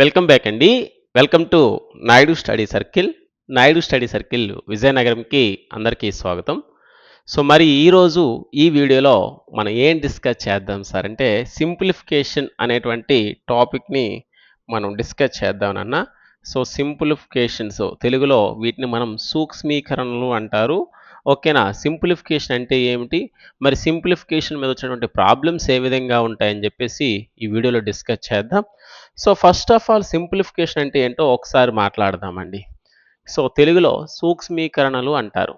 Welcome back అండి. Welcome to Naidu study circle. Naidu study circle విజయనగరంకి అందరికీ స్వాగతం. So మరి ఈరోజు ఈ వీడియోలో మనం ఏం డిస్కస్ చేద్దాం సార్ అంటే సింప్లిఫికేషన్ అనేటువంటి టాపిక్ని మనం డిస్కస్ చేద్దాం సో సింప్లిఫికేషన్స్ తెలుగులో వీటిని మనం సూక్ష్మీకరణలు అంటారు. ఓకేనా? సింప్లిఫికేషన్ అంటే ఏమిటి? మరి సింప్లిఫికేషన్ మీద వచ్చినటువంటి ప్రాబ్లమ్స్ ఏ విధంగా ఉంటాయని చెప్పేసి ఈ వీడియోలో డిస్కస్ చేద్దాం. So first of all simplification అంటే ఏంటో ఒకసారి మాట్లాడదామండి. సో తెలుగులో సూక్ష్మీకరణలు అంటారు.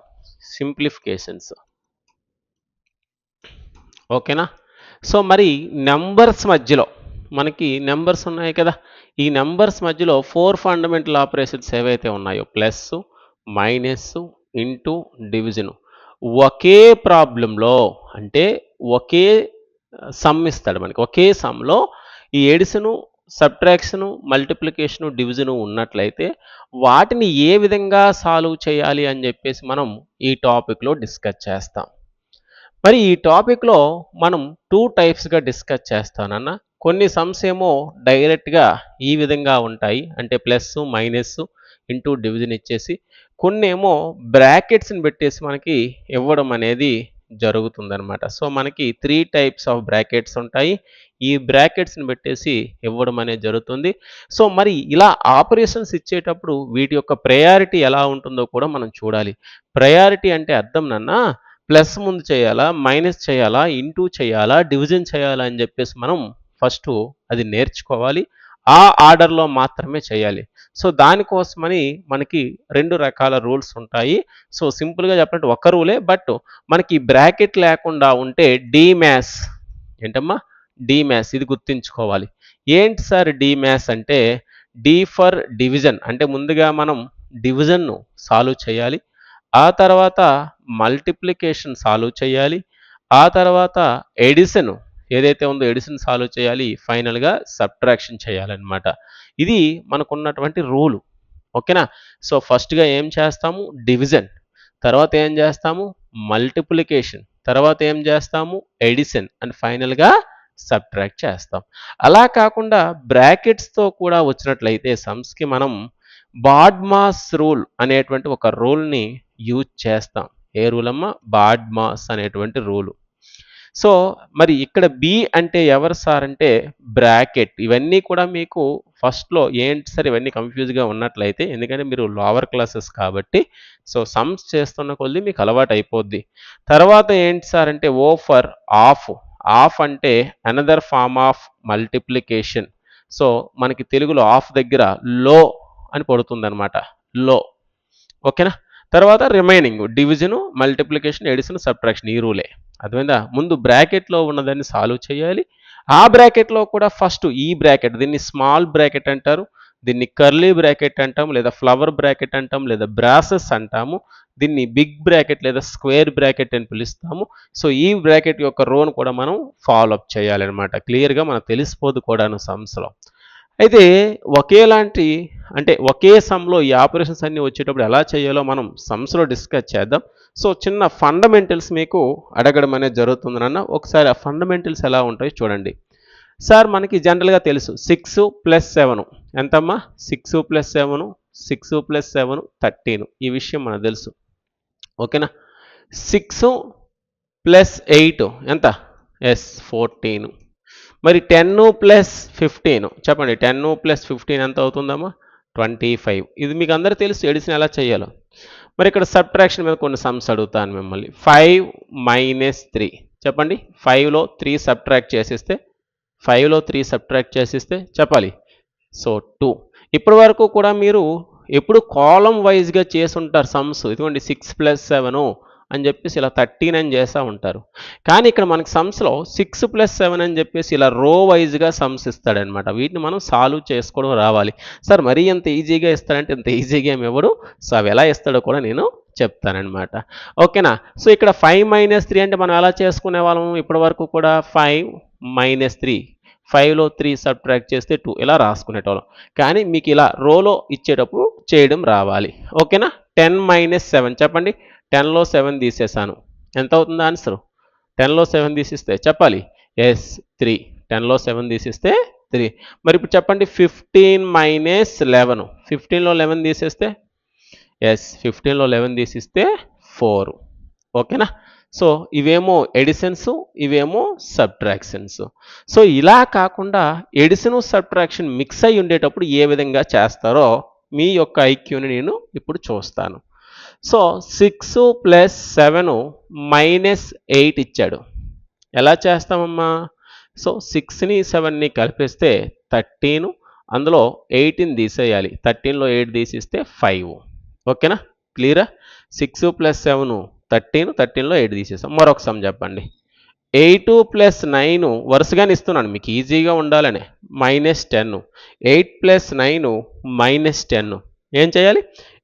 సింప్లిఫికేషన్స్. ఓకేనా? సో మరి నెంబర్స్ మధ్యలో మనకి నెంబర్స్ ఉన్నాయి కదా? ఈ నెంబర్స్ మధ్యలో ఫోర్ ఫండమెంటల్ ఆపరేషన్స్ ఏవైతే ఉన్నాయో ప్లస్ మైనస్ ఇంటూ డివిజన్. ఒకే ప్రాబ్లంలో అంటే ఒకే సమ్ ఇస్తాడు మనకి. ఒకే సమ్లో ఈ ఎడిసను సబ్ట్రాక్షను మల్టిప్లికేషను డివిజను ఉన్నట్లయితే వాటిని ఏ విధంగా సాల్వ్ చేయాలి అని చెప్పేసి మనం ఈ టాపిక్లో డిస్కస్ చేస్తాం. మరి ఈ టాపిక్లో మనం టూ టైప్స్గా డిస్కస్ చేస్తానన్న కొన్ని సమ్స్ ఏమో డైరెక్ట్గా ఈ విధంగా ఉంటాయి. అంటే ప్లస్ మైనస్ ఇంటూ డివిజన్ ఇచ్చేసి కొన్ని ఏమో బ్రాకెట్స్ని పెట్టేసి మనకి ఇవ్వడం అనేది జరుగుతుందనమాట సో మనకి త్రీ టైప్స్ ఆఫ్ బ్రాకెట్స్ ఉంటాయి. ఈ బ్రాకెట్స్ని పెట్టేసి ఇవ్వడం అనేది జరుగుతుంది. సో మరి ఇలా ఆపరేషన్స్ ఇచ్చేటప్పుడు వీటి యొక్క ప్రయారిటీ ఎలా ఉంటుందో కూడా మనం చూడాలి. ప్రయారిటీ అంటే అర్థం నన్న? ప్లస్ ముందు చేయాలా? మైనస్ చేయాలా? ఇంటూ చేయాలా? డివిజన్ చేయాలా? అని చెప్పేసి మనం ఫస్ట్ అది నేర్చుకోవాలి. ఆ ఆర్డర్లో మాత్రమే చేయాలి. సో దానికోసమని మనకి రెండు రకాల రూల్స్ ఉంటాయి. సో సింపుల్గా చెప్పినట్టు ఒక రూలే బట్ మనకి బ్రాకెట్ లేకుండా ఉంటే మ్యాథ్స్ ఏంటమ్మా? మ్యాథ్స్ ఇది గుర్తుంచుకోవాలి. ఏంటి సార్ మ్యాథ్స్ అంటే డి ఫర్ డివిజన్. అంటే ముందుగా మనం డివిజన్ను సాల్వ్ చేయాలి. ఆ తర్వాత మల్టిప్లికేషన్ సాల్వ్ చేయాలి. ఆ తర్వాత ఎడిషన్ ఏదైతే ఉందో ఎడిషన్ సాల్వ్ చేయాలి ఫైనల్గా సబ్ట్రాక్షన్ చేయాలన్నమాట. ఇది మనకున్నటువంటి రూలు. ఓకేనా? సో ఫస్ట్గా ఏం చేస్తాము? డివిజన్. తర్వాత ఏం చేస్తాము? మల్టిప్లికేషన్. తర్వాత ఏం చేస్తాము? ఎడిషన్ అండ్ ఫైనల్గా సబ్ట్రాక్ట్ చేస్తాం. అలా కాకుండా బ్రాకెట్స్తో కూడా వచ్చినట్లయితే సమ్స్కి మనం బాడ్మాస్ రూల్ అనేటువంటి ఒక రూల్ని యూజ్ చేస్తాం. ఏ రూల్ అమ్మా బాడ్మాస్ అనేటువంటి రూలు. సో మరి ఇక్కడ బి అంటే ఎవరు సార్ అంటే బ్రాకెట్. ఇవన్నీ కూడా మీకు ఫస్ట్లో ఏంటి సార్ ఇవన్నీ కన్ఫ్యూజ్గా ఉన్నట్లయితే ఎందుకంటే మీరు లోవర్ క్లాసెస్ కాబట్టి సో సమ్స్ చేస్తున్న కొద్దీ మీకు అలవాటు అయిపోద్ది. తర్వాత ఏంటి సార్ అంటే ఓ ఫర్ ఆఫ్ ఆఫ్ అంటే another form of multiplication so మనకి తెలుగులో ఆఫ్ దగ్గర లో అని పడుతుంది అనమాట లో. ఓకేనా? తర్వాత remaining division multiplication addition subtraction ఈ రూలే అర్థమైందా? ముందు బ్రాకెట్లో ఉన్నదాన్ని సాల్వ్ చేయాలి. ఆ బ్రాకెట్లో కూడా ఫస్ట్ ఈ బ్రాకెట్ దీన్ని స్మాల్ బ్రాకెట్ అంటారు దీన్ని కర్లీ బ్రాకెట్ అంటాం లేదా ఫ్లవర్ బ్రాకెట్ అంటాం లేదా బ్రాసెస్ అంటాము దీన్ని బిగ్ బ్రాకెట్ లేదా స్క్వేర్ బ్రాకెట్ అని పిలుస్తాము. సో ఈ బ్రాకెట్ యొక్క రోను కూడా మనం ఫాలో అప్ చేయాలన్నమాట. క్లియర్గా మనకు తెలిసిపోదు కూడాను సమ్స్లో అయితే ఒకేలాంటి అంటే ఒకే సమ్లో ఈ ఆపరేషన్స్ అన్నీ వచ్చేటప్పుడు ఎలా చేయాలో మనం సమ్స్లో డిస్కస్ చేద్దాం. సో చిన్న ఫండమెంటల్స్ మీకు అడగడం అనేది జరుగుతుందన్న ఒకసారి ఆ ఫండమెంటల్స్ ఎలా ఉంటాయో చూడండి. సార్ మనకి జనరల్గా తెలుసు సిక్స్ ప్లస్ సెవెన్. ఎంతమ్మా? Six plus seven six plus seven thirteen. ఈ విషయం మనకు తెలుసు. ఓకేనా? సిక్స్ ప్లస్ ఎయిట్ ఎంత? Yes fourteen. మరి టెన్ ప్లస్ ఫిఫ్టీన్. చెప్పండి టెన్ ప్లస్ ఫిఫ్టీన్ ఎంత అవుతుందమ్మా? Twenty five. ఇది మీకు అందరూ తెలుసు ఎడిషన్ ఎలా చేయాలో. మరి ఇక్కడ సబ్ట్రాక్షన్ మీద కొన్ని సమ్స్ అడుగుతాను మిమ్మల్ని. Five minus three. చెప్పండి ఫైవ్లో త్రీ సబ్ట్రాక్ట్ చేసిస్తే ఫైవ్లో త్రీ సబ్ట్రాక్ట్ చేసిస్తే చెప్పాలి. So two. ఇప్పటి వరకు కూడా మీరు ఎప్పుడు కాలం వైజ్గా చేసి ఉంటారు సమ్స్. ఇదిగోండి సిక్స్ ప్లస్ సెవెను. అని చెప్పేసి ఇలా థర్టీన్ అని చేస్తూ ఉంటారు. కానీ ఇక్కడ మనకి సమ్స్లో సిక్స్ ప్లస్ సెవెన్ అని చెప్పేసి ఇలా రో వైజ్గా సమ్స్ ఇస్తాడనమాట వీటిని మనం సాల్వ్ చేసుకోవడం రావాలి. సార్ మరీ ఎంత ఈజీగా ఇస్తాడంటే ఇంత ఈజీగా ఏమి ఇవ్వడు. సో అవి ఎలా ఇస్తాడో కూడా నేను చెప్తానమాట ఓకేనా? సో ఇక్కడ ఫైవ్ మైనస్ త్రీ అంటే మనం ఎలా చేసుకునే వాళ్ళము? ఇప్పటి వరకు కూడా ఫైవ్ మైనస్ త్రీ ఫైవ్లో త్రీ సబ్ట్రాక్ట్ చేస్తే టూ ఇలా రాసుకునేటోళ్ళం. కానీ మీకు ఇలా రోలో ఇచ్చేటప్పుడు చేయడం రావాలి. ఓకేనా? టెన్ మైనస్ సెవెన్ చెప్పండి. టెన్లో సెవెన్ తీసేసాను ఎంత అవుతుంది ఆన్సర్? టెన్లో సెవెన్ తీసిస్తే చెప్పాలి. Yes three. టెన్లో సెవెన్ తీసిస్తే త్రీ. మరి ఇప్పుడు చెప్పండి ఫిఫ్టీన్ మైనస్ లెవెన్. ఫిఫ్టీన్లో లెవెన్ తీసేస్తే? ఎస్ ఫిఫ్టీన్లో లెవెన్ తీసిస్తే ఫోర్. ఓకేనా? సో ఇవేమో ఎడిషన్స్ ఇవేమో సబ్ట్రాక్షన్స్. సో ఇలా కాకుండా ఎడిషన్ సబ్ట్రాక్షన్ మిక్స్ అయి ఉండేటప్పుడు ఏ విధంగా చేస్తారో మీ యొక్క ఐక్యూని నేను ఇప్పుడు చూస్తాను. So six plus seven minus eight ఇచ్చాడు. ఎలా చేస్తామమ్మా? సో సిక్స్ని సెవెన్ని కలిపిస్తే థర్టీన్ అందులో ఎయిటీన్ తీసేయాలి. థర్టీన్లో ఎయిట్ తీసిస్తే ఫైవ్. ఓకేనా? క్లియరా? సిక్స్ ప్లస్ సెవెన్ థర్టీన్ థర్టీన్లో ఎయిట్ తీసేస్తాం మరొక సమ్ చెప్పండి. ఎయిట్ ప్లస్ నైన్ వరుసగానే ఇస్తున్నాను. మీకు ఈజీగా ఉండాలనే. Minus ten. Eight plus nine minus ten. ఏం చేయాలి?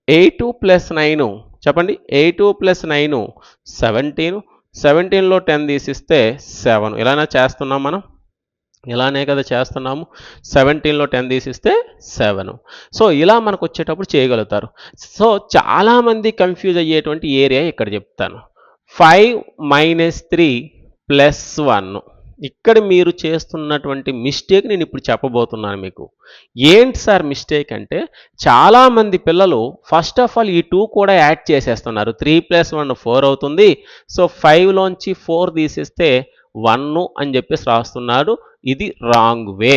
ఎయిట్ ప్లస్ నైన్ చెప్పండి. Eight plus nine seventeen. సెవెంటీన్లో టెన్ తీసిస్తే సెవెన్. ఇలానే చేస్తున్నాం మనం. ఇలానే కదా చేస్తున్నాము. సెవెంటీన్లో టెన్ తీసిస్తే సెవెన్. సో ఇలా మనకు వచ్చేటప్పుడు చేయగలుగుతారు. సో చాలామంది కన్ఫ్యూజ్ అయ్యేటువంటి ఏరియా ఇక్కడ చెప్తాను. Five minus three plus one. ఇక్కడ మీరు చేస్తున్నటువంటి మిస్టేక్ నేను ఇప్పుడు చెప్పబోతున్నాను మీకు. ఏంటి సార్ మిస్టేక్ అంటే చాలామంది పిల్లలు ఫస్ట్ ఆఫ్ ఆల్ ఈ టూ కూడా యాడ్ చేసేస్తున్నారు. త్రీ ప్లస్ వన్ ఫోర్ అవుతుంది. సో ఫైవ్లోంచి ఫోర్ తీసేస్తే వన్ అని చెప్పేసి రాస్తున్నారు. ఇది రాంగ్ వే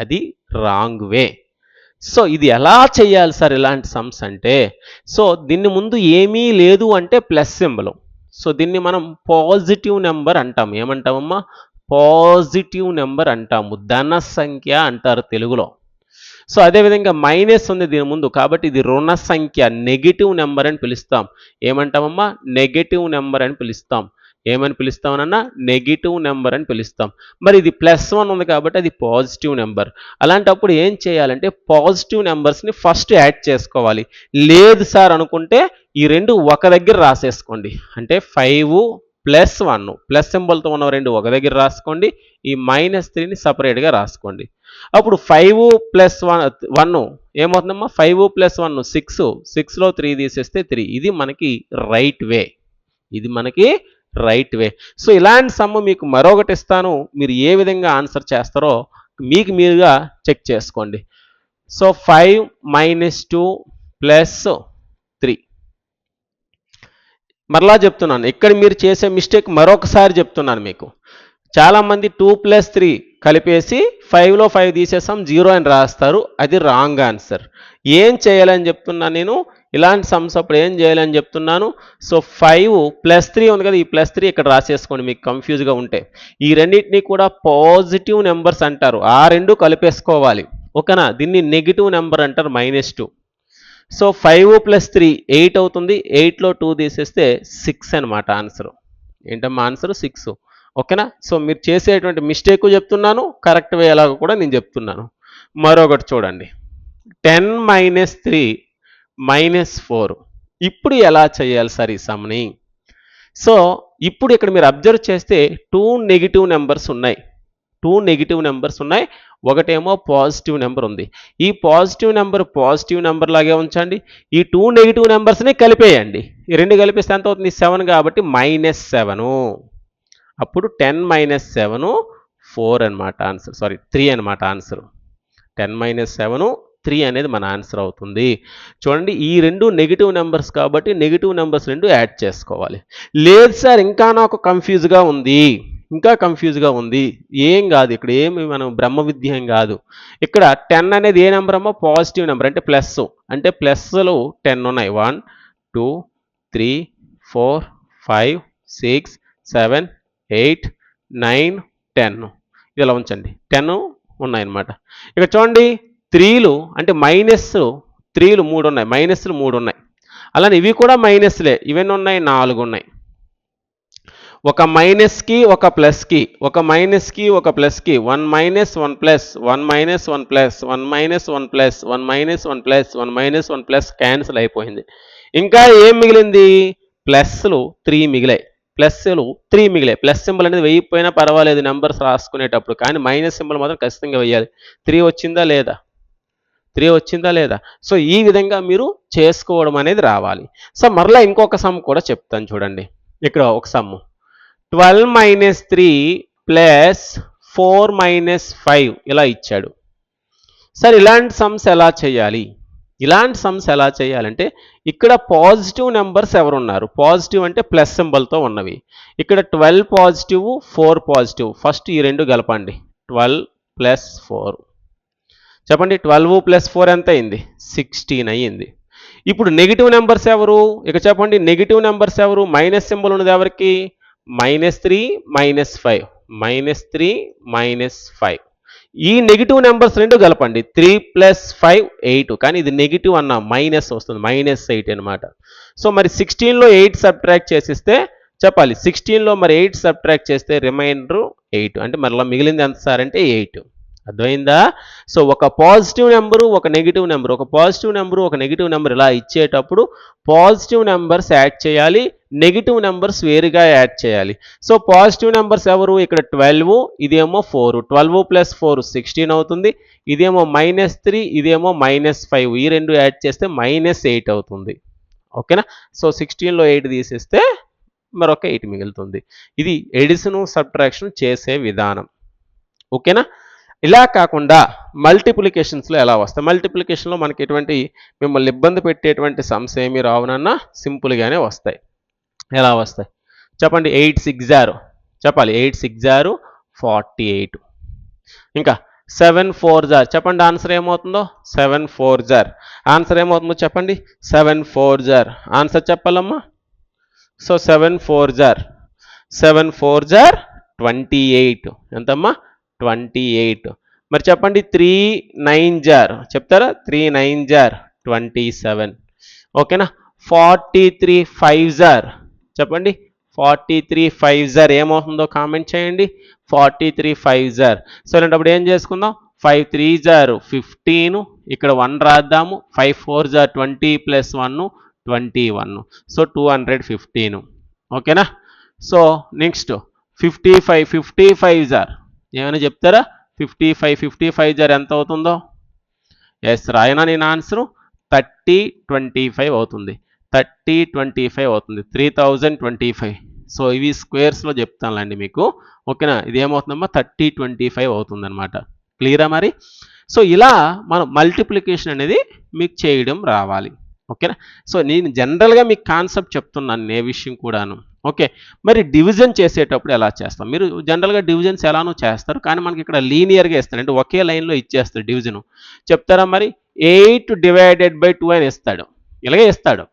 అది రాంగ్ వే సో ఇది ఎలా చేయాలి సార్ ఇలాంటి సమ్స్ అంటే సో దీన్ని ముందు ఏమీ లేదు అంటే ప్లస్ సింబల్ సో దీన్ని మనం పాజిటివ్ నెంబర్ అంటాం. ఏమంటామమ్మా? పాజిటివ్ నెంబర్ అంటాము. ధన సంఖ్య అంటారు తెలుగులో. సో అదేవిధంగా మైనస్ ఉంది దీని ముందు కాబట్టి ఇది రుణ సంఖ్య నెగిటివ్ నెంబర్ అని పిలుస్తాం. ఏమంటామమ్మా? నెగిటివ్ నెంబర్ అని పిలుస్తాం. ఏమని పిలుస్తామనన్నా నెగిటివ్ నెంబర్ అని పిలుస్తాం. మరి ఇది ప్లస్ వన్ ఉంది కాబట్టి అది పాజిటివ్ నెంబర్. అలాంటప్పుడు ఏం చేయాలంటే పాజిటివ్ నెంబర్స్ని ఫస్ట్ యాడ్ చేసుకోవాలి. లేదు సార్ అనుకుంటే ఈ రెండు ఒక దగ్గర రాసేసుకోండి. అంటే ఫైవ్ ప్లస్ వన్ ప్లస్ సింబల్తో ఉన్న రెండు ఒక దగ్గర రాసుకోండి. ఈ మైనస్ త్రీని సపరేట్గా రాసుకోండి. అప్పుడు ఫైవ్ ప్లస్ వన్ వన్ ఏమవుతుందమ్మా? ఫైవ్ ప్లస్ వన్ సిక్స్ సిక్స్లో త్రీ తీసేస్తే త్రీ ఇది మనకి రైట్ వే ఇది మనకి రైట్ వే సో ఇలాంటి సమ్ము మీకు మరొకటి ఇస్తాను. మీరు ఏ విధంగా ఆన్సర్ చేస్తారో మీకు మీరుగా చెక్ చేసుకోండి. So five minus two plus మరలా చెప్తున్నాను. ఇక్కడ మీరు చేసే మిస్టేక్ మరొకసారి చెప్తున్నాను మీకు. చాలామంది టూ ప్లస్ త్రీ కలిపేసి ఫైవ్లో ఫైవ్ తీసేసాం జీరో అని రాస్తారు. అది రాంగ్ ఆన్సర్ ఏం చేయాలని చెప్తున్నాను నేను? ఇలాంటి సమ్స్ అప్పుడు ఏం చేయాలని చెప్తున్నాను? సో ఫైవ్ ప్లస్ త్రీ ఉంది కదా ఈ ప్లస్ త్రీ ఇక్కడ రాసేసుకోండి మీకు కన్ఫ్యూజ్గా ఉంటే. ఈ రెండింటినీ కూడా పాజిటివ్ నెంబర్స్ అంటారు. ఆ రెండు కలిపేసుకోవాలి. ఓకేనా? దీన్ని నెగిటివ్ నెంబర్ అంటారు minus two so five plus three eight అవుతుంది. ఎయిట్లో టూ తీసేస్తే సిక్స్ అనమాట ఆన్సర్ ఏంటమ్మా ఆన్సర్ సిక్స్ ఓకేనా? సో మీరు చేసేటువంటి మిస్టేక్ చెప్తున్నాను. కరెక్ట్ వే ఎలాగో కూడా నేను చెప్తున్నాను. మరొకటి చూడండి. Ten minus three minus four ఇప్పుడు ఎలా చేయాలి సార్ ఈ సమ్ని సో ఇప్పుడు ఇక్కడ మీరు అబ్జర్వ్ చేస్తే టూ నెగిటివ్ నెంబర్స్ ఉన్నాయి. టూ నెగిటివ్ నెంబర్స్ ఉన్నాయి ఒకటేమో పాజిటివ్ నెంబర్ ఉంది. ఈ పాజిటివ్ నెంబర్ పాజిటివ్ నెంబర్ లాగే ఉంచండి. ఈ టూ నెగిటివ్ నెంబర్స్ని కలిపేయండి. ఈ రెండు కలిపిస్తే ఎంత అవుతుంది? సెవెన్ కాబట్టి మైనస్ సెవెను. అప్పుడు టెన్ మైనస్ సెవెను ఫోర్ అనమాట ఆన్సర్. సారీ త్రీ అనమాట answer. Ten minus seven three అనేది మన ఆన్సర్ అవుతుంది. చూడండి ఈ రెండు నెగిటివ్ నెంబర్స్ కాబట్టి నెగిటివ్ నెంబర్స్ రెండు యాడ్ చేసుకోవాలి. లేదు సార్ ఇంకా నాకు కన్ఫ్యూజ్గా ఉంది. ఇంకా కన్ఫ్యూజ్గా ఉంది. ఏం కాదు ఇక్కడ ఏమి మనం బ్రహ్మ విద్య ఏం కాదు. ఇక్కడ టెన్ అనేది ఏ నెంబర్ అమ్మో? పాజిటివ్ నెంబర్ అంటే ప్లస్ అంటే ప్లస్లు టెన్ ఉన్నాయి. One two three four five six seven eight nine ten ఇలా ఉంచండి? టెన్ ఉన్నాయన్నమాట. ఇక చూడండి త్రీలు అంటే మైనస్ త్రీలు మూడు ఉన్నాయి. మైనస్లు మూడు ఉన్నాయి. అలానే ఇవి కూడా మైనస్లే ఇవన్నీ ఉన్నాయి నాలుగు ఉన్నాయి. ఒక మైనస్కి ఒక ప్లస్కి ఒక మైనస్కి ఒక ప్లస్కి one minus one plus one minus one plus one minus one plus one minus one plus one minus one plus cancel అయిపోయింది. ఇంకా ఏం మిగిలింది? ప్లస్లు త్రీ మిగిలాయి. ప్లస్లు త్రీ మిగిలాయి. ప్లస్ సింబల్ అనేది వెయ్యిపోయినా పర్వాలేదు నెంబర్స్ రాసుకునేటప్పుడు. కానీ మైనస్ సింబల్ మాత్రం ఖచ్చితంగా వెయ్యాలి త్రీ వచ్చిందా లేదా? త్రీ వచ్చిందా లేదా? సో ఈ విధంగా మీరు చేసుకోవడం అనేది రావాలి. సో మరలా ఇంకొక సమ్ కూడా చెప్తాను చూడండి. ఇక్కడ ఒక sum twelve minus three plus four minus five ఇలా ఇచ్చాడు. సార్ ఇలాంటి సమ్స్ ఎలా చేయాలి? ఇలాంటి సమ్స్ ఎలా చేయాలంటే ఇక్కడ పాజిటివ్ నెంబర్స్ ఎవరు ఉన్నారు పాజిటివ్ అంటే ప్లస్ సింబల్తో ఉన్నవి. ఇక్కడ twelve positive four positive. First ఈ రెండు కలపండి ట్వెల్వ్ ప్లస్ ఫోర్. చెప్పండి ట్వెల్వ్ ప్లస్ ఫోర్ ఎంత అయింది? సిక్స్టీన్ అయ్యింది. ఇప్పుడు నెగిటివ్ నెంబర్స్ ఎవరు? ఇక చెప్పండి నెగిటివ్ నెంబర్స్ ఎవరు? మైనస్ సింబల్ ఉన్నది ఎవరికి? Minus three minus five minus three minus five ఈ నెగిటివ్ నెంబర్స్ రెండు కలపండి. త్రీ ప్లస్ ఫైవ్ ఎయిట్ కానీ ఇది నెగిటివ్ అన్న మైనస్ వస్తుంది. మైనస్ ఎయిట్ అనమాట సో మరి సిక్స్టీన్లో ఎయిట్ సబ్ట్రాక్ట్ చేసిస్తే చెప్పాలి. సిక్స్టీన్లో మరి ఎయిట్ సబ్ట్రాక్ట్ చేస్తే రిమైండర్ ఎయిట్ అంటే మరలా మిగిలింది ఎంత సార్ అంటే ఎయిట్ అర్థమైందా? సో ఒక పాజిటివ్ నెంబరు ఒక నెగిటివ్ నెంబర్. ఒక పాజిటివ్ నెంబరు ఒక నెగిటివ్ నెంబర్ ఇలా ఇచ్చేటప్పుడు పాజిటివ్ నెంబర్స్ యాడ్ చేయాలి నెగిటివ్ నెంబర్స్ వేరుగా యాడ్ చేయాలి. సో పాజిటివ్ నెంబర్స్ ఎవరు? ఇక్కడ ట్వెల్వ్ ఇదేమో four. Twelve plus four sixteen అవుతుంది. ఇదేమో మైనస్ త్రీ ఇదేమో మైనస్ ఫైవ్. ఈ రెండు యాడ్ చేస్తే మైనస్ ఎయిట్ అవుతుంది. ఓకేనా? సో సిక్స్టీన్లో ఎయిట్ తీసేస్తే మరొక ఎయిట్ మిగులుతుంది. ఇది ఎడిషన్ సబ్ట్రాక్షన్ చేసే విధానం. ఓకేనా? ఇలా కాకుండా మల్టిప్లికేషన్స్లో ఎలా వస్తాయి? మల్టిప్లికేషన్లో మనకి ఎటువంటి మిమ్మల్ని ఇబ్బంది పెట్టేటువంటి సమ్స్ ఏమి రావునన్నా సింపుల్గానే వస్తాయి. ఎలా వస్తాయి? చెప్పండి. ఎయిట్ సిక్స్ జారు చెప్పాలి. ఎయిట్ సిక్స్ జారు ఫార్టీ ఎయిట్ ఇంకా సెవెన్ ఫోర్ జార్ చెప్పండి. ఆన్సర్ ఏమవుతుందో? సెవెన్ ఫోర్ జార్ ఆన్సర్ ఏమవుతుందో చెప్పండి. సెవెన్ ఫోర్ జార్ ఆన్సర్ చెప్పాలమ్మా. సో సెవెన్ ఫోర్ జార్ సెవెన్ ఫోర్ జార్ ట్వంటీ ఎయిట్ ఎంతమ్మా? Twenty eight. మరి చెప్పండి త్రీ నైన్ జార్. చెప్తారా? త్రీ నైన్ జార్ ట్వంటీ సెవెన్. ఓకేనా? ఫార్టీ త్రీ ఫైవ్ జార్. చెప్పండి ఫార్టీ త్రీ ఫైవ్ జార్ ఏమవుతుందో కామెంట్ చేయండి. ఫార్టీ త్రీ ఫైవ్ జార్. సో ఇలాంటప్పుడు ఏం చేసుకుందాం? ఫైవ్ త్రీ జార్ ఫిఫ్టీను ఇక్కడ వన్ రాద్దాము. Five four jar twenty plus one twenty one so two hundred ఫిఫ్టీను. ఓకేనా? So next fifty five fifty five jar. ఏమైనా చెప్తారా? ఫిఫ్టీ ఫైవ్ ఫిఫ్టీ ఫైవ్ జార్ ఎంత అవుతుందో? ఎస్ రాయనా నేను ఆన్సర్ థర్టీ ట్వంటీ ఫైవ్ అవుతుంది. థర్టీ ట్వంటీ ఫైవ్ అవుతుంది. Three thousand twenty five so ఇవి స్క్వేర్స్లో చెప్తానులేండి మీకు. ఓకేనా? ఇది ఏమవుతుందమ్మా? థర్టీ ట్వంటీ ఫైవ్ అవుతుంది అనమాట క్లియరా మరి? సో ఇలా మనం మల్టిప్లికేషన్ అనేది మీకు చేయడం రావాలి. ఓకేనా? సో నేను జనరల్గా మీకు కాన్సెప్ట్ చెప్తున్నాను ఏ విషయం కూడాను. ఓకే. మరి డివిజన్ చేసేటప్పుడు ఎలా చేస్తాం? మీరు జనరల్గా డివిజన్స్ ఎలానో చేస్తారు కానీ మనకి ఇక్కడ లీనియర్గా ఇస్తాడు అంటే ఒకే లైన్లో ఇచ్చేస్తాడు డివిజన్. చెప్తారా మరి? ఎయిట్ డివైడెడ్ బై టూ అని ఇస్తాడు. ఇలాగే ఇస్తాడు.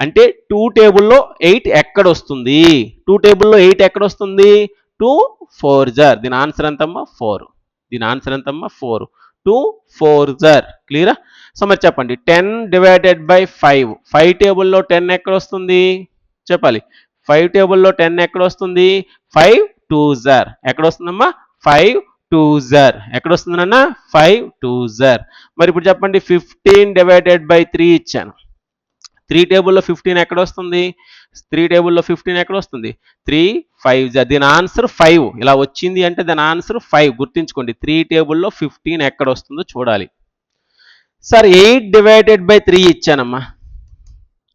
అంటే టూ టేబుల్లో ఎయిట్ ఎక్కడ వస్తుంది టూ టేబుల్లో ఎయిట్ ఎక్కడ వస్తుంది టూ ఫోర్ జార్. దీని ఆన్సర్ ఎంతమ్మా? ఫోర్. దీని ఆన్సర్ ఎంతమ్మా? ఫోర్. Two four jar. క్లియరా? సో మరి చెప్పండి. Ten divided by five. Five టేబుల్లో టెన్ ఎక్కడ వస్తుంది చెప్పాలి. ఫైవ్ టేబుల్లో టెన్ ఎక్కడ వస్తుంది ఫైవ్ టూ జార్ ఎక్కడ వస్తుందమ్మా ఫైవ్ టూ జార్ ఎక్కడ వస్తుందన్న ఫైవ్ టూ జార్ మరి ఇప్పుడు చెప్పండి ఫిఫ్టీన్ డివైడెడ్ బై త్రీ ఇచ్చాను. త్రీ టేబుల్లో ఫిఫ్టీన్ ఎక్కడ వస్తుంది త్రీ టేబుల్లో ఫిఫ్టీన్ ఎక్కడ వస్తుంది త్రీ ఫైవ్ జా దీని ఆన్సర్ ఫైవ్ ఇలా వచ్చింది అంటే దాని ఆన్సర్ ఫైవ్ గుర్తుంచుకోండి త్రీ టేబుల్లో ఫిఫ్టీన్ ఎక్కడ వస్తుందో చూడాలి. Sir eight divided by three ఇచ్చానమ్మా.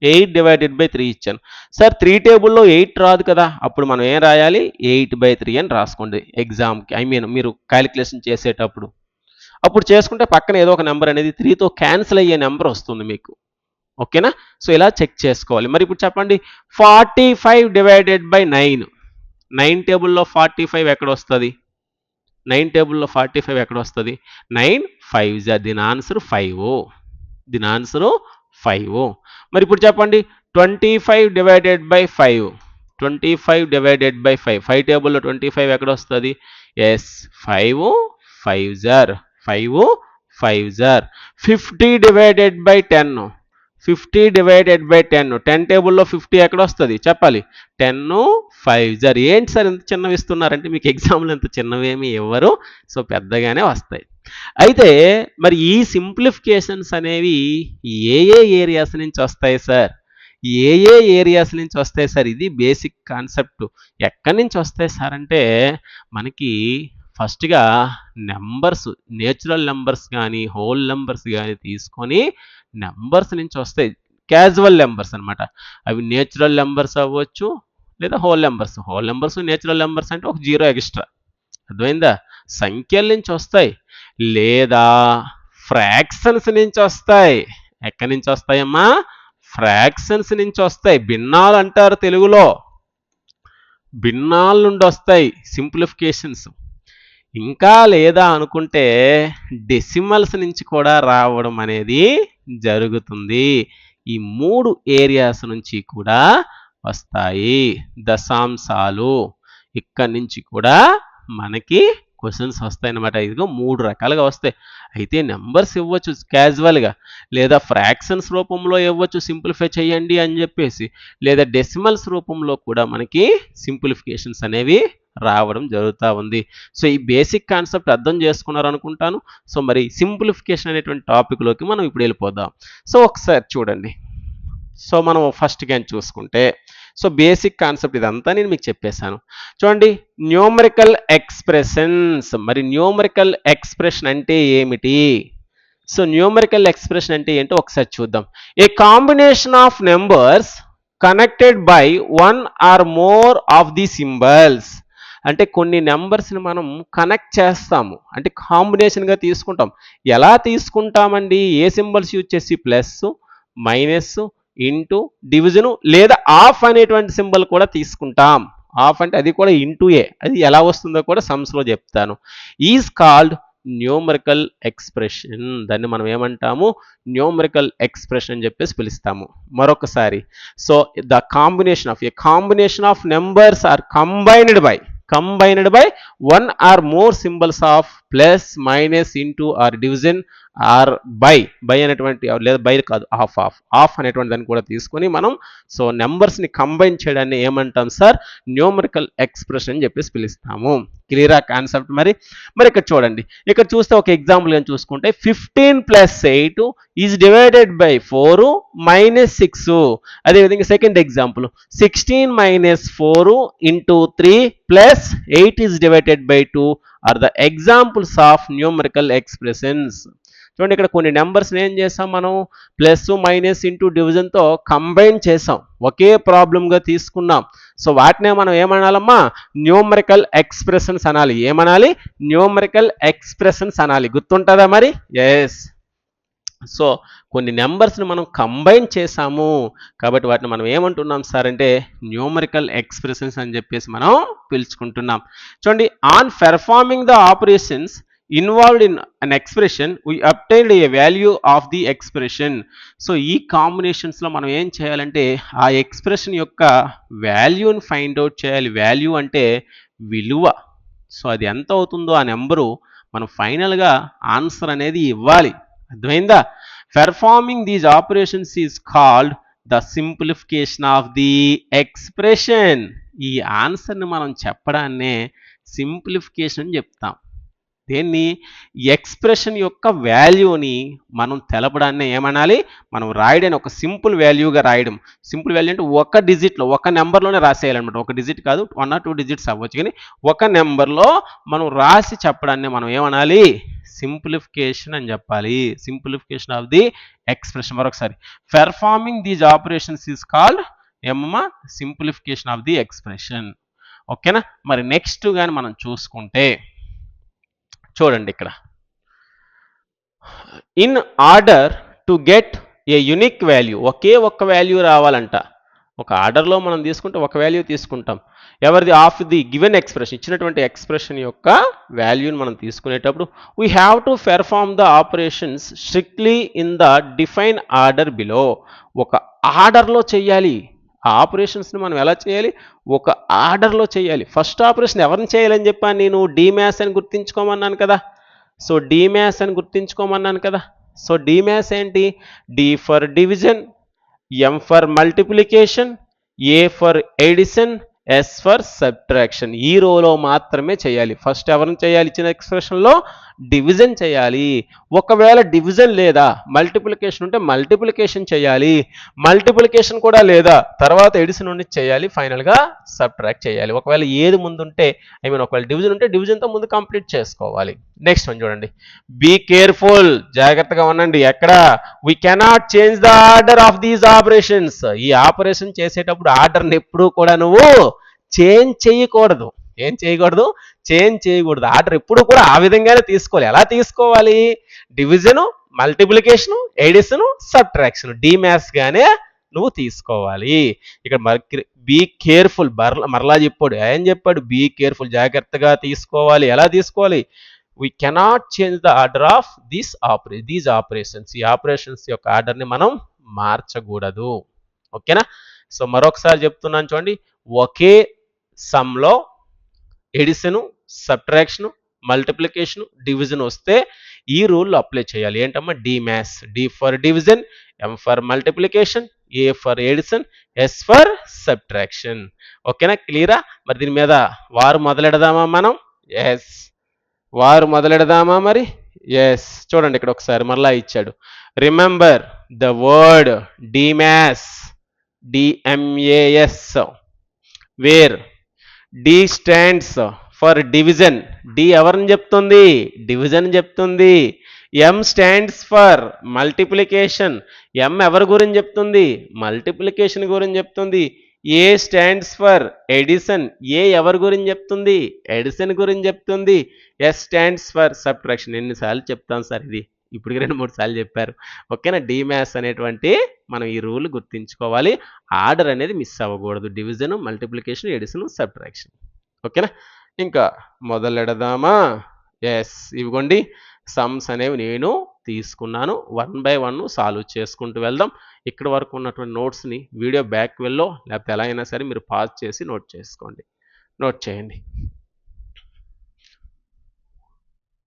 Eight divided by three ఇచ్చాను. సార్ త్రీ టేబుల్లో ఎయిట్ రాదు కదా అప్పుడు మనం ఏం రాయాలి? ఎయిట్ బై త్రీ అని రాసుకోండి ఎగ్జామ్కి. ఐ మీన్ మీరు క్యాలిక్యులేషన్ చేసేటప్పుడు. అప్పుడు చేసుకుంటే పక్కన ఏదో ఒక నెంబర్ అనేది త్రీతో క్యాన్సిల్ అయ్యే నెంబర్ వస్తుంది మీకు. ఓకేనా? సో ఇలా చెక్ చేసుకోవాలి. మరి ఇప్పుడు చెప్పండి forty five divided by nine. Nine టేబుల్లో ఫార్టీ ఫైవ్ ఎక్కడ వస్తుంది? నైన్ టేబుల్లో ఫార్టీ ఫైవ్ ఎక్కడ వస్తుంది? నైన్ ఫైవ్ జా దీని ఆన్సర్ ఫైవ్ దీని ఆన్సరు ఫైవ్ మరి ఇప్పుడు చెప్పండి twenty five divided by five twenty five divided by five five టేబుల్లో ట్వంటీ ఫైవ్ ఎక్కడ వస్తుంది? ఎస్ ఫైవ్ ఫైవ్ జార్ five five jar fifty divided by ten fifty divided by ten. Ten టేబుల్లో fifty ఎక్కడ వస్తుంది చెప్పాలి. Ten five. జర్ ఏంటి sir ఇంత చిన్నవి ఇస్తున్నారంటే మీకు ఎగ్జామ్లు ఇంత చిన్నవేమి ఇవ్వరు. సో పెద్దగానే వస్తాయి. అయితే మరి ఈ సింప్లిఫికేషన్స్ అనేవి ఏ ఏ ఏరియాస్ నుంచి వస్తాయి సార్? ఏ ఏ ఏరియాస్ నుంచి వస్తాయి సార్? ఇది బేసిక్ కాన్సెప్ట్. ఎక్కడి నుంచి వస్తాయి సార్ అంటే మనకి ఫస్ట్గా నెంబర్స్ నేచురల్ నెంబర్స్ కానీ హోల్ నెంబర్స్ కానీ తీసుకొని నెంబర్స్ నుంచి వస్తాయి క్యాజువల్ నెంబర్స్ అనమాట అవి నేచురల్ నెంబర్స్ అవ్వచ్చు లేదా whole numbers. Whole numbers natural numbers అంటే ఒక జీరో ఎక్స్ట్రా. అర్థమైందా? సంఖ్యల నుంచి వస్తాయి లేదా ఫ్రాక్షన్స్ నుంచి వస్తాయి. ఎక్కడి నుంచి వస్తాయమ్మా? ఫ్రాక్షన్స్ నుంచి వస్తాయి. భిన్నాలు అంటారు తెలుగులో. భిన్నాల నుండి వస్తాయి సింప్లిఫికేషన్స్. ఇంకా లేదా అనుకుంటే డెసిమల్స్ నుంచి కూడా రావడం అనేది జరుగుతుంది. ఈ మూడు ఏరియాస్ నుంచి కూడా వస్తాయి దశాంశాలు. ఇక్కడి నుంచి కూడా మనకి క్వశ్చన్స్ వస్తాయి ఇదిగో మూడు రకాలుగా వస్తాయి. అయితే నెంబర్స్ ఇవ్వచ్చు క్యాజువల్గా లేదా ఫ్రాక్షన్స్ రూపంలో ఇవ్వచ్చు సింప్లిఫై చేయండి అని చెప్పేసి లేదా డెసిమల్స్ రూపంలో కూడా మనకి సింప్లిఫికేషన్స్ అనేవి రావడం జరుగుతూ ఉంది. సో ఈ బేసిక్ కాన్సెప్ట్ అర్థం చేసుకున్నారు అనుకుంటాను సో మరి సింప్లిఫికేషన్ అనేటువంటి టాపిక్లోకి మనం ఇప్పుడు వెళ్ళిపోదాం. సో ఒకసారి చూడండి. సో మనం ఫస్ట్ కానీ చూసుకుంటే సో బేసిక్ కాన్సెప్ట్ ఇదంతా నేను మీకు చెప్పేశాను. చూడండి న్యూమరికల్ ఎక్స్ప్రెషన్స్. మరి న్యూమరికల్ ఎక్స్ప్రెషన్ అంటే ఏమిటి? సో న్యూమరికల్ ఎక్స్ప్రెషన్ అంటే ఏంటో ఒకసారి చూద్దాం. A combination of numbers connected by one or more of the symbols. అంటే కొన్ని నెంబర్స్ని మనం కనెక్ట్ చేస్తాము. అంటే కాంబినేషన్గా తీసుకుంటాం. ఎలా తీసుకుంటామండి? ఏ సింబల్స్ యూజ్ చేసి? ప్లస్ మైనస్ ఇంటూ డివిజను లేదా ఆఫ్ అనేటువంటి సింబల్ కూడా తీసుకుంటాం. ఆఫ్ అంటే అది కూడా ఇంటూ ఏ. అది ఎలా వస్తుందో కూడా సమ్స్లో చెప్తాను. Is called numerical expression. దాన్ని మనం ఏమంటాము? న్యూమరికల్ ఎక్స్ప్రెషన్ అని చెప్పేసి పిలుస్తాము. మరొకసారి. So the combination of a combination of numbers are combined by combined by one or more symbols of plus, minus, into or division. Or by by అనేటువంటి లేదా by కాదు ఆఫ్ ఆఫ్. ఆఫ్ అనేటువంటి దాన్ని కూడా తీసుకొని మనం సో నెంబర్స్ని కంబైన్ చేయడాన్ని ఏమంటాం సార్? న్యూమరికల్ ఎక్స్ప్రెషన్ అని చెప్పేసి పిలుస్తాము. క్లియరా కాన్సెప్ట్ మరి? మరి ఇక్కడ చూడండి. ఇక్కడ చూస్తే ఒక ఎగ్జాంపుల్ ఏం చూసుకుంటే fifteen plus eight is divided by four minus six. అదేవిధంగా second example sixteen minus four into three plus eight is divided by two are the examples of numerical expressions. చూడండి ఇక్కడ కొన్ని నెంబర్స్ని ఏం చేసాం మనం? ప్లస్ మైనస్ ఇంటూ డివిజన్తో combine చేసాం. ఒకే ప్రాబ్లంగా తీసుకున్నాం. సో వాటినే మనం ఏమనాలమ్మా? న్యూమరికల్ ఎక్స్ప్రెషన్స్ అనాలి. ఏమనాలి? న్యూమరికల్ ఎక్స్ప్రెషన్స్ అనాలి. గుర్తుంటుందా మరి? ఎస్ సో కొన్ని నెంబర్స్ని మనం కంబైన్ చేసాము. కాబట్టి వాటిని మనం ఏమంటున్నాం సార్ అంటే న్యూమరికల్ ఎక్స్ప్రెషన్స్ అని చెప్పేసి మనం పిలుచుకుంటున్నాం. చూడండి on performing the operations involved in an expression we obtained a value of the expression so ఈ కాంబినేషన్స్లో మనం ఏం చేయాలంటే ఆ ఎక్స్ప్రెషన్ యొక్క వాల్యూని ఫైండ్ అవుట్ చేయాలి. వాల్యూ అంటే విలువ. సో అది ఎంత అవుతుందో ఆ నెంబరు మనం ఫైనల్గా ఆన్సర్ అనేది ఇవ్వాలి. అర్థమైందా? Performing these operations is called the simplification of the expression ఈ ఆన్సర్ని మనం చెప్పడాన్నే సింప్లిఫికేషన్ చెప్తాం. దేన్ని? ఎక్స్ప్రెషన్ యొక్క వాల్యూని మనం తెలపడాన్ని ఏమనాలి? మనం రాయడం ఒక సింపుల్ వాల్యూగా రాయడం. సింపుల్ వాల్యూ అంటే ఒక డిజిట్లో ఒక నెంబర్లోనే రాసేయాలన్నమాట. ఒక డిజిట్ కాదు వన్ ఆర్ టూ డిజిట్స్ అవ్వచ్చు. కానీ ఒక నెంబర్లో మనం రాసి చెప్పడాన్ని మనం ఏమనాలి? సింప్లిఫికేషన్ అని చెప్పాలి. Simplification of the expression. మరొకసారి. Performing these operations is called ఏమమ్మా? Simplification of the expression. ఓకేనా? మరి నెక్స్ట్ కానీ మనం చూసుకుంటే చూడండి ఇక్కడ. In order to get a unique value ఒకే ఒక్క వాల్యూ రావాలంట. ఒక ఆర్డర్లో మనం తీసుకుంటే ఒక వాల్యూ తీసుకుంటాం. ఎవరిది? ఆఫ్ ది గివెన్ ఎక్స్ప్రెషన్ ఇచ్చినటువంటి ఎక్స్ప్రెషన్ యొక్క వాల్యూని మనం తీసుకునేటప్పుడు we have to perform the operations strictly in the define order below ఒక ఆర్డర్లో చేయాలి ఆ ఆపరేషన్స్ని మనం ఎలా చేయాలి? ఒక ఆర్డర్లో చేయాలి. ఫస్ట్ ఆపరేషన్ ఎవరిని చేయాలని చెప్పాను నేను? డీమ్యాస్ అని గుర్తించుకోమన్నాను కదా. సో డీమ్యాస్ అని గుర్తించుకోమన్నాను కదా. సో డీమ్యాస్ ఏంటి? D for division M for multiplication A for addition S for subtraction. ఈ రోలో మాత్రమే చేయాలి. ఫస్ట్ ఎవరిని చేయాలి? ఇచ్చిన ఎక్స్ప్రెషన్లో డివిజన్ చేయాలి. ఒకవేళ డివిజన్ లేదా మల్టిప్లికేషన్ ఉంటే మల్టిప్లికేషన్ చేయాలి. మల్టిప్లికేషన్ కూడా లేదా తర్వాత ఎడిషన్ ఉండి చేయాలి ఫైనల్గా సబ్ట్రాక్ట్ చేయాలి. ఒకవేళ ఏది ముందు ఉంటే ఐ మీన్ ఒకవేళ డివిజన్ ఉంటే డివిజన్తో ముందు కంప్లీట్ చేసుకోవాలి. నెక్స్ట్ వన్ చూడండి. Be careful. జాగ్రత్తగా ఉండండి. ఎక్కడ? We cannot change the order of these operations ఈ ఆపరేషన్ చేసేటప్పుడు ఆర్డర్ని ఎప్పుడూ కూడా నువ్వు చేంజ్ చేయకూడదు. ఏం చేయకూడదు? చేంజ్ చేయకూడదు. ఆర్డర్ ఎప్పుడు కూడా ఆ విధంగానే తీసుకోవాలి. ఎలా తీసుకోవాలి? Division multiplication addition subtraction. DMAS నువ్వు తీసుకోవాలి. ఇక్కడ బీ కేర్ఫుల్. మరలా మరలా చెప్పాడు. ఏం చెప్పాడు? Be careful. జాగ్రత్తగా తీసుకోవాలి. ఎలా తీసుకోవాలి? We cannot change the order of this ఆపరే these operations ఈ ఆపరేషన్స్ యొక్క ఆర్డర్ని మనం మార్చకూడదు. ఓకేనా? సో మరొకసారి చెప్తున్నాను చూడండి. ఒకే సమ్లో ఎడిషను సబ్ట్రాక్షను మల్టిప్లికేషన్ డివిజన్ వస్తే ఈ రూల్ అప్లై చేయాలి. ఏంటమ్మా? D maths. D for division M for multiplication A for addition S for subtraction. ఓకేనా? క్లియరా? మరి దీని మీద వారు మొదలెడదామా మనం? ఎస్. వారు మొదలెడదామా మరి? ఎస్. చూడండి ఇక్కడ ఒకసారి మరలా ఇచ్చాడు. Remember the word DMAS DMAS where D stands for division. D ఎవరిని చెప్తుంది? డివిజన్ చెప్తుంది. M stands for multiplication. M ఎవరి గురించి చెప్తుంది? మల్టిప్లికేషన్ గురించి చెప్తుంది. A stands for addition. A ఎవరి గురించి చెప్తుంది? ఎడిషన్ గురించి చెప్తుంది. S stands for subtraction. ఎన్నిసార్లు చెప్తాం సార్ ఇది? ఇప్పటికి రెండు మూడు సార్లు చెప్పారు. ఓకేనా? డిమాస్ అనేటువంటి మనం ఈ రూల్ గుర్తుంచుకోవాలి. ఆర్డర్ అనేది మిస్ అవ్వకూడదు. Division multiplication addition subtraction. ఓకేనా? ఇంకా మొదలెడదామా? ఎస్. ఇవిగోండి సమ్స్ అనేవి నేను తీసుకున్నాను. వన్ బై వన్ సాల్వ్ చేసుకుంటూ వెళ్దాం. ఇక్కడ వరకు ఉన్నటువంటి నోట్స్ని వీడియో బ్యాక్ వెళ్ళో లేకపోతే ఎలా అయినా సరే మీరు పాజ్ చేసి నోట్ చేసుకోండి. నోట్ చేయండి.